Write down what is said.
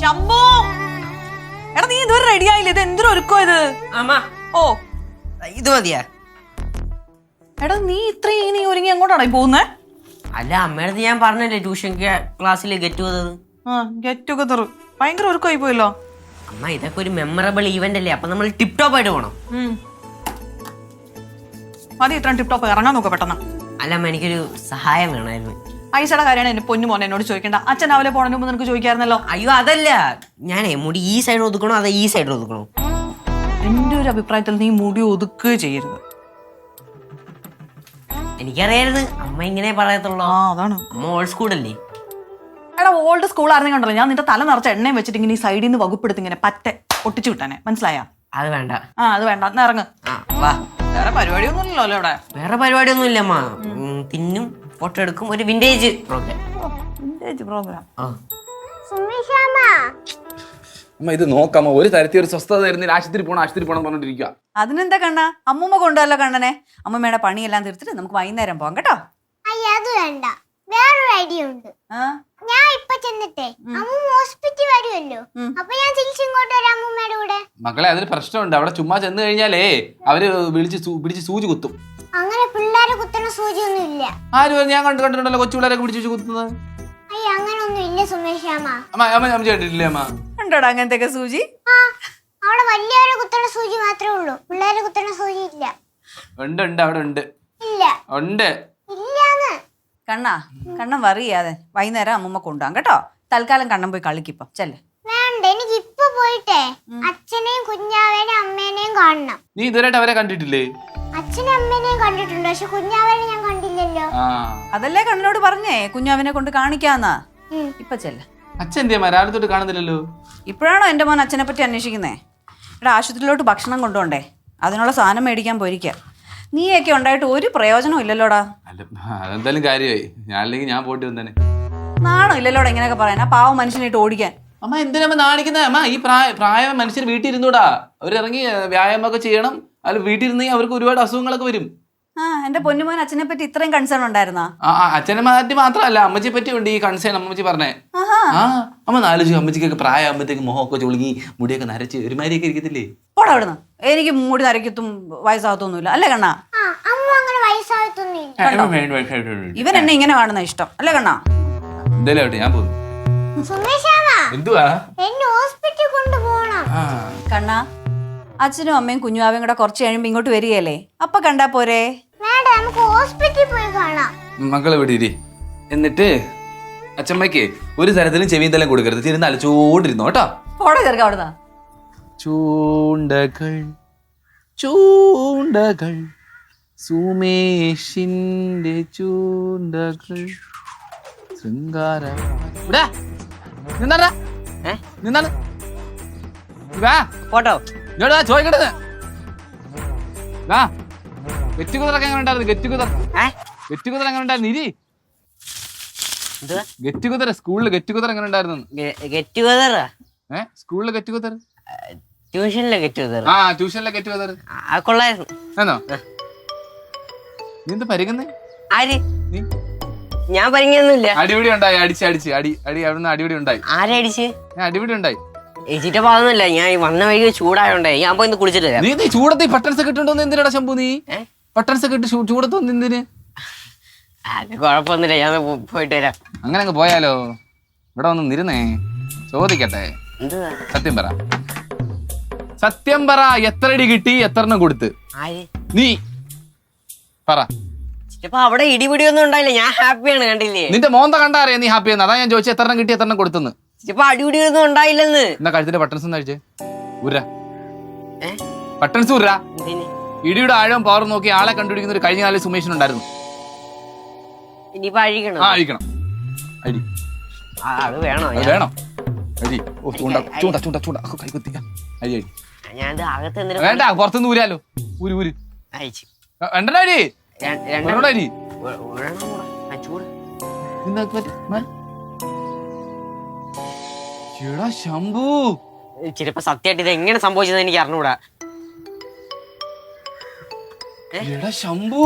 ശംഭു! എടാ നീ ഇതുവരെ റെഡി ആയില്ല? ഇത് എന്തൊരു ഒരുക്കോ ഇത്? അമ്മ. ഓ. ഇത് മതിയാ. എടാ നീ ഇത്രയും നീ ഒരുങ്ങി എങ്ങോട്ടാണ് പോകുന്നേ? അല്ല അമ്മയുടെ ഞാൻ പറഞ്ഞല്ലേ ട്യൂഷൻ ക്ലാസ്സിൽ ഗെറ്റ് ആ ഗെറ്റ് ടുഗദർ ഭയങ്കര ഒരുക്കമായി പോയല്ലോ. അമ്മ ഇതൊക്കെ ഒരു മെമ്മറബിൾ ഈവന്റ് അല്ലേ? അപ്പൊ നമ്മൾ ടിപ് ടോപ്പ് ആയിട്ട് പോകണം ഉം. മതി ഇത്രയും ടിപ് ടോപ്പ് ഇറങ്ങാൻ നോക്കാം പെട്ടെന്ന്. അല്ല അമ്മ എനിക്കൊരു സഹായം വേണമായിരുന്നു. ഐസയുടെ കാര്യമാണ് എന്റെ പൊന്നു മോനെ എന്നോട് ചോദിക്കേണ്ട. അച്ഛൻ രാവിലെ പോണതിന് മുമ്പ് നിനക്ക് ചോദിക്കായിരുന്നല്ലോ? അയ്യോ അതല്ല. ഞാനേ മുടി ഈ സൈഡ് ഒതുക്കണോ? അതെ ഈ സൈഡ് ഒതുക്കണോ? എന്റെ ഒരു അഭിപ്രായത്തിൽ നീ മുടി ഒതുക്കുക ചെയ്യരുത്. എനിക്കറിയരുത് അമ്മ ഇങ്ങനെ പറയത്തുള്ളൂ. ആ അതാണ്. അമ്മ ഓൾഡ് സ്കൂൾ അല്ലേ? എടാ ഓൾഡ് സ്കൂൾ ആയിരുന്നെങ്കിൽ ഞാൻ നിന്റെ തല നിറച്ച എണ്ണയും വെച്ചിട്ട് ഇങ്ങനെ ഈ സൈഡിൽ നിന്ന് വകുപ്പെടുത്ത് ഇങ്ങനെ പറ്റ ഒട്ടിച്ചു വിട്ടാനെ. മനസ്സിലായ? അത് വേണ്ട. ആ അത് വേണ്ട. എന്നാ ഇറങ്ങ്. ആ വാ. വേറെ പരിപാടിയൊന്നുമില്ലല്ലോ ഇവിടെ. വേറെ പരിപാടിയൊന്നും ഇല്ല അമ്മ. ഉം, തിന്നും. ഫോട്ടോ എടുക്കും. ഒരു വിന്റേജ് പ്രോഗ്രാം. Vintage programme. ആ. അമ്മ ഇത് നോക്കാമോ ഒരു തരത്തിൽ ഒരു സ്വസ്ഥത തരുന്നില്ല ആശുപത്രി പോണം ആശുപത്രി പോണം പറഞ്ഞോണ്ടിരിക്കുക അതിനെന്താ കണ്ണ? അമ്മൂമ്മ കൊണ്ടുവല്ലോ കണ്ണനെ. അമ്മമ്മയുടെ പണിയെല്ലാം തീർത്തിട്ട് നമുക്ക് വൈകുന്നേരം പോകാം കേട്ടോ. അയ്യ അത് വേണ്ട. വേറൊരു ഐഡിയ ഉണ്ട് ഞാൻ ഇപ്പൊ ചെന്നിട്ടേ അമ്മ ഹോസ്പിറ്റൽ വരുമല്ലോ. ഉം. അപ്പൊ ഞാൻ തിരിച്ചിങ്ങോട്ട് വരാം അമ്മൂമ്മയുടെ കൂടെ. മക്കളെ അതിന് പ്രശ്നമുണ്ട്. അവിടെ ചുമ്മാ ചെന്ന് കഴിഞ്ഞാലേ അവർ വിളിച്ച് പിടിച്ച് സൂചി കുത്തും. അങ്ങനെ ആര് പറഞ്ഞു? ഞാൻ കണ്ടു കണ്ടിട്ടുണ്ടല്ലോ കൊച്ചു പിള്ളേരൊക്കെ പിടിച്ചു വെച്ച് കുത്തുന്നത്? അയ്യ അങ്ങനൊന്നും ഇല്ല സുമേഷ് അമ്മ. അമ്മ അമ്മ കേട്ടിട്ടില്ലേ അമ്മ. കണ്ടോടാ അങ്ങനത്തെ സൂചി? ആ അവിടെ വലിയവരെ കുത്തണ സൂചി മാത്രമേ ഉള്ളൂ. പിള്ളേരെ കുത്തണ സൂചി ഇല്ല. ഉണ്ട് ഉണ്ട് അവിടെ ഉണ്ട്. ഇല്ല. ഉണ്ട്. ഇല്ലാന്ന്. കണ്ണാ കണ്ണൻ വറിയാതെ വൈകുന്നേരം അമ്മമ്മ കൊണ്ടുപോകാം കേട്ടോ? തൽക്കാലം കണ്ണം പോയി കളിക്കിപ്പം ചെല്ലേ. വേണ്ട എനിക്ക് ഇപ്പൊ പോയിട്ടേ അച്ഛനെയും കുഞ്ഞാവേനെയും അമ്മേനെയും കാണണം. നീ ഇതുവരെയായിട്ട് അവരെ കണ്ടിട്ടില്ലേ? അച്ഛനെയും അമ്മേനെയും കണ്ടിട്ടുണ്ട് പക്ഷെ കുഞ്ഞാവേനെ ഞാൻ കണ്ടില്ലല്ലോ ആ. അതല്ലേ കണ്ണനോട് പറഞ്ഞേ? അവനെ കൊണ്ട് കാണിക്കാന്നാ. ഇപ്പൊ ചെല്ല. അച്ഛൻ എന്തിയാ രാവിലെ തൊട്ട് കാണുന്നില്ലല്ലോ. ഇപ്പോഴാണോ എന്റെ മോൻ അച്ഛനെ പറ്റി അന്വേഷിക്കുന്നേ? ഇവിടെ ആശുപത്രിയിലോട്ട് ഭക്ഷണം കൊണ്ടുപോണ്ടേ? അതിനുള്ള സാധനം മേടിക്കാൻ പോയിരിക്ക. നീയൊക്കെ ഉണ്ടായിട്ട് ഒരു പ്രയോജനവും ഇല്ലല്ലോടാ. അല്ല അതെന്തായാലും കാര്യമായി. ഞാൻ അല്ലെങ്കിൽ ഞാൻ പോയിട്ട് വന്നേനെ. നാണോ ഇല്ലല്ലോടാ ഇങ്ങനെയൊക്കെ പറയാൻ? ആ പാവം മനുഷ്യനായിട്ട് ഓടിക്കാൻ. അമ്മ എന്തിനാ നാണിക്കുന്നത് അമ്മ ഈ പ്രായ പ്രായം മനുഷ്യർ വീട്ടിൽ ഇരുന്നൂടാ അവരിറങ്ങി വ്യായാമമൊക്കെ ചെയ്യണം. അല്ല വീട്ടിൽ ഇരുന്നെങ്കിൽ അവർക്ക് ഒരുപാട് അസുഖങ്ങളൊക്കെ വരും. ആ എന്റെ പൊന്നുമോൻ അച്ഛനെ പറ്റി ഇത്രയും കൺസേൺ ഉണ്ടായിരുന്നാ? അച്ഛനെ പറ്റി മാത്രമല്ല അമ്മച്ചിയെ പറ്റി ഉണ്ട് ഈ കൺസേൺ അമ്മച്ചി പറഞ്ഞേ. ആ അമ്മ നാലോ അമ്മച്ചിക്കൊക്കെ പ്രായമാകുമ്പോഴത്തേക്ക് മുഖമൊക്കെ ചുളുങ്ങി മുടിയൊക്കെ നരച്ച് ഒരുമാതിരിയൊക്കെ ഇരിക്കത്തില്ലേ? പോടാ അവിടുന്ന്. എനിക്ക് മുടി നരക്കത്തും വയസ്സാകത്തൊന്നുമില്ല. അല്ലേ കണ്ണാ? ആ അമ്മ അങ്ങനെ വയസ്സാകത്തൊന്നും ഇല്ല ഇവൻ എന്നെ ഇങ്ങനെ കാണുന്ന ഇഷ്ടം. അല്ലേ കണ്ണാ? എന്തായാലും ഞാൻ പോകുന്നു എന്തുവാ? ഹോസ്പിറ്റലിൽ കൊണ്ടുപോകണം. കണ്ണാ അച്ഛനും അമ്മയും കുഞ്ഞുവാവയും കൂടെ കുറച്ച് കഴിയുമ്പോൾ ഇങ്ങോട്ട് വരികയല്ലേ? അപ്പൊ കണ്ടാ പോരെ? നമുക്ക് ഹോസ്പിറ്റലിൽ പോയി കാണാം. മക്കളെ ഇവിടെ ഇരി. എന്നിട്ട് അച്ഛമ്മയ്ക്ക് ഒരു തരത്തിലും ചെവിയും തലം കൊടുക്കരുത്. തിരുന്ന് അലച്ചോണ്ടിരുന്നു കേട്ടോ? പോടാ ചെറുക്ക അവിടുന്ന്. ചൂണ്ടകൾ ചൂണ്ടകൾ സുമേഷിന്റെ ചൂണ്ടകൾ ശൃംഗാര. ഇവിടെ. നിന്നാടാ. ഏ? നിന്നാണ്. വാ. ഫോട്ടോ ഇങ്ങോട്ട് വാ, ചോദിക്കട്ടെ. വാ. എങ്ങനെ ഉണ്ടായിരുന്നു? എങ്ങനെ ഉണ്ടായിരുന്നു? ഇരി സ്കൂളിൽ എങ്ങനെ ഉണ്ടായിരുന്നു? ഏ? ട്യൂഷനിലെ ടുഗദർ ആ ട്യൂഷനിലെ ഗെറ്റ് കുതിര ആ കൊള്ളായിരുന്നു. എന്നോ നീ എന്താ പരിഗന്നേ ആര്? നീ? ഞാൻ പരിങ്ങൊന്നുമില്ല അടിപിടി ഉണ്ടായി അടിച്ച് അടിച്ച്. അടി അടി അവിടുന്ന് അടിപിടി ഉണ്ടായി. ആരടിച്ച് ഞാൻ അടിപിടി ഉണ്ടായി. ഏച്ചിട്ട് പാകുന്നില്ല ഞാൻ വന്ന വഴിക്ക് ചൂടായോണ്ടേ ഞാൻ പോയി കുളിച്ചിട്ടില്ല നീ ചൂടത്ത് പട്ടൻസ് ഒക്കെ എന്തിനാ ശംഭു നീ? ഒക്കെ ഇട്ട് ചൂട് ചൂടത്ത് എന്തിന്? അത് കുഴപ്പമൊന്നുമില്ല ഞാൻ പോയിട്ട് വരാം. അങ്ങനെ അങ്ങ് പോയാലോ? ഇവിടെ വന്ന് നിരുന്നേ. ചോദിക്കട്ടെ. എന്തുവാ? സത്യം പറ. സത്യം പറ എത്ര അടി കിട്ടി എത്ര എണ്ണം കൊടുത്ത്? ആര്? നീ. പറ. ചിറ്റപ്പ അവിടെ ഇടിപിടിയൊന്നും ഉണ്ടായില്ല ഞാൻ ഹാപ്പിയാണ് കണ്ടില്ലേ? നിന്റെ മോന്ത കണ്ടാറിയാ നീ ഹാപ്പി അതാ ഞാൻ ചോദിച്ചത് എത്ര എണ്ണം കിട്ടി എത്ര എണ്ണം കൊടുത്തെന്ന്. ചിറ്റപ്പ അടിപിടിയൊന്നും ഉണ്ടായില്ലെന്ന്. എന്നാ കഴുത്തിന്റെ ബട്ടൺസ് ഒന്ന് കഴിച്ചേ ഉര. ഏ? ബട്ടൺസ് ഉര. എന്തിന്? ഇടിയുടെ ആഴം പവർ നോക്കി ആളെ കണ്ടുപിടിക്കുന്ന ഒരു കഴിഞ്ഞ കാലം സുമേഷൻ ഉണ്ടായിരുന്നു. ഇനിയിപ്പോ അഴിക്കണം. ആ അഴിക്കണം. അടി ആ, അത് വേണോ അത് വേണം. അടി ഓ ചൂണ്ട ചൂണ്ട ചൂണ്ട ചൂണ്ട. ഒക്കെ കൈ കുത്തിക്ക. അരി അടി ഞാൻ ഇത് അകത്ത് എന്തിനു വേണ്ട പുറത്തുനിന്ന് ഊരാലോ ഊര് ഊര്. അയച്ചു രണ്ടര അടി ഒരെണ്ണം അരി. ചൂട്. എന്താ പറ്റി? മാ. എടാ ശംഭു. ചിലപ്പോ സത്യമായിട്ട് ഇത് എങ്ങനെ സംഭവിച്ചത് എനിക്ക് അറിഞ്ഞൂടാ. എടാ ശംഭു